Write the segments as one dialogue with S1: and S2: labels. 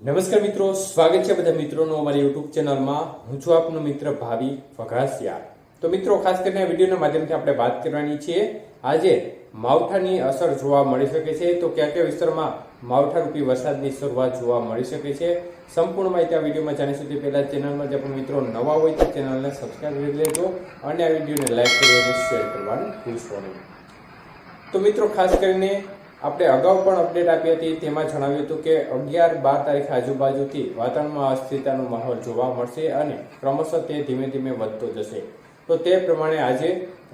S1: નમસ્કાર મિત્રો, સ્વાગત છે બધા મિત્રોનું અમારી યુટ્યુબ ચેનલમાં. હું છું આપનો મિત્ર ભાવિ ફઘાસિયા. તો મિત્રો, ખાસ કરીને વિડીયોના માધ્યમથી આપણે વાત કરવાની છીએ આજે માવઠાની અસર જોવા મળી શકે છે. તો કયા કયા વિસ્તારમાં માવઠારૂપી વરસાદની શરૂઆત જોવા મળી શકે છે, સંપૂર્ણ માહિતી આ વિડીયોમાં જાણી સુધી પહેલાં ચેનલમાં જે પણ મિત્રો નવા હોય તો ચેનલને સબસ્ક્રાઇબ કરી લેજો અને આ વિડીયોને લાઈક કરી અને શેર કરવાનું ભૂલશો નહીં. તો મિત્રો, ખાસ કરીને આપણે અગાઉ પણ અપડેટ આપી હતી, તેમાં જણાવ્યું હતું કે અગિયાર બાર તારીખ આજુબાજુથી વાતાવરણમાં અસ્થિરતાનો માહોલ જોવા મળશે અને ક્રમશઃ તે ધીમે ધીમે વધતો જશે. તો તે પ્રમાણે આજે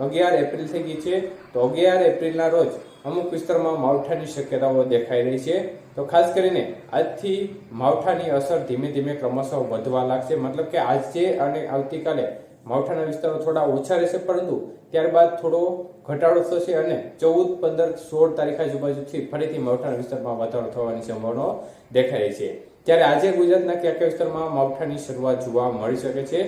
S1: અગિયાર એપ્રિલ થઈ ગઈ છે. તો અગિયાર એપ્રિલના રોજ અમુક વિસ્તારમાં માવઠાની શક્યતાઓ દેખાઈ રહી છે. તો ખાસ કરીને આજથી માવઠાની અસર ધીમે ધીમે ક્રમશઃ વધવા લાગશે. મતલબ કે આજે અને આવતીકાલે માવઠાના વિસ્તારો થોડા ઓછા રહેશે, પરંતુ ત્યારબાદ થોડો ઘટાડો થશે અને ચૌદ, પંદર, સોળ તારીખ આજુબાજુથી ફરીથી માવઠાના વિસ્તારમાં વધારો થવાની સંભાવનાઓ દેખાઈ રહી છે. ત્યારે આજે ગુજરાતના કયા કયા વિસ્તારમાં માવઠાની શરૂઆત જોવા મળી શકે છે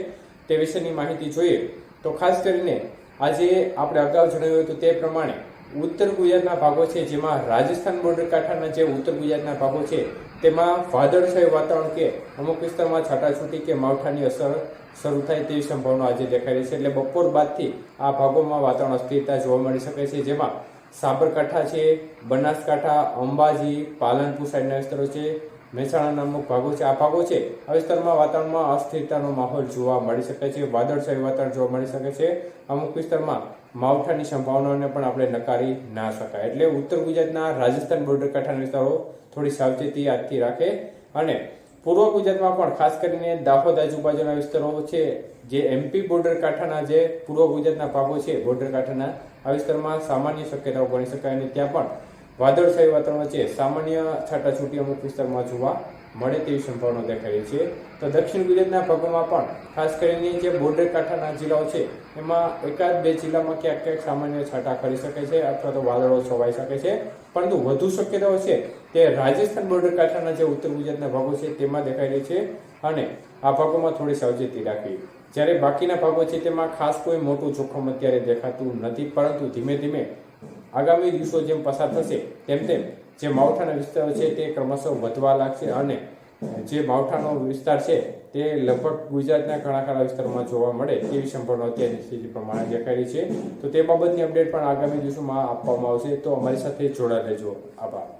S1: તે વિશેની માહિતી જોઈએ. તો ખાસ કરીને આજે આપણે અગાઉ જણાવ્યું હતું તે પ્રમાણે ઉત્તર ગુજરાતના ભાગો છે, જેમાં રાજસ્થાન બોર્ડર કાંઠાના જે ઉત્તર ગુજરાતના ભાગો છે, તેમાં વાદળછાયું વાતાવરણ કે અમુક વિસ્તારમાં છાટાછૂટી કે માવઠાની અસર શરૂ થાય તેવી સંભાવના આજે દેખાઈ રહી છે. એટલે બપોર બાદથી આ ભાગોમાં વાતાવરણ અસ્થિરતા જોવા મળી શકે છે. જેમાં સાબરકાંઠા છે, બનાસકાંઠા, અંબાજી, પાલનપુર સાઈડના વિસ્તારો છે મહેસાણાના અમુક ભાગો છે. આ ભાગો છે આ વિસ્તારમાં વાતાવરણમાં અસ્થિરતાનો માહોલ જોવા મળી શકે છે. વાદળછાયું વાતાવરણ જોવા મળી શકે છે. અમુક વિસ્તારમાં માવઠાની સંભાવનાઓને પણ આપણે નકારી ના શકાય. એટલે ઉત્તર ગુજરાતના રાજસ્થાન બોર્ડર કાંઠાના વિસ્તારો થોડી સાવચેતી આજથી રાખે. અને પૂર્વ ગુજરાતમાં પણ ખાસ કરીને દાહોદ આજુબાજુના વિસ્તારો છે, જે એમપી બોર્ડર કાંઠાના જે પૂર્વ ગુજરાતના ભાગો છે બોર્ડર કાંઠાના, આ વિસ્તારમાં સામાન્ય શક્યતાઓ ગણી શકાય અને ત્યાં પણ વાદળછાયું વાતાવરણ વચ્ચે સામાન્ય છાટાછૂટી અમુક વિસ્તારમાં જોવા મળે તેવી સંભાવના દેખાઈ રહી છે. તો દક્ષિણ ગુજરાતના ભાગોમાં પણ ખાસ કરીને જે બોર્ડર કાંઠાના જિલ્લાઓ છે, એમાં એકાદ બે જિલ્લામાં ક્યાંક ક્યાંક સામાન્ય છાંટા કરી શકે છે અથવા તો વાદળો છવાઈ શકે છે. પરંતુ વધુ શક્યતાઓ છે તે રાજસ્થાન બોર્ડર કાંઠાના જે ઉત્તર ગુજરાતના ભાગો છે તેમાં દેખાઈ રહી છે અને આ ભાગોમાં થોડી સાવચેતી રાખવી. જ્યારે બાકીના ભાગો છે તેમાં ખાસ કોઈ મોટું જોખમ અત્યારે દેખાતું નથી, પરંતુ ધીમે ધીમે આગામી દિવસો જેમ પસાર થશે, તેમ તેમ જે માવઠાના વિસ્તારો છે તે ક્રમશઃ વધવા લાગશે અને જે માવઠાનો વિસ્તાર છે તે લગભગ ગુજરાતના ઘણા ખરા વિસ્તારોમાં જોવા મળે તેવી સંભાવના અત્યારની સ્થિતિ પ્રમાણે દેખાઈ છે. તો તે બાબતની અપડેટ પણ આગામી દિવસોમાં આપવામાં આવશે. તો અમારી સાથે જોડાયેલા રહેજો. આભાર.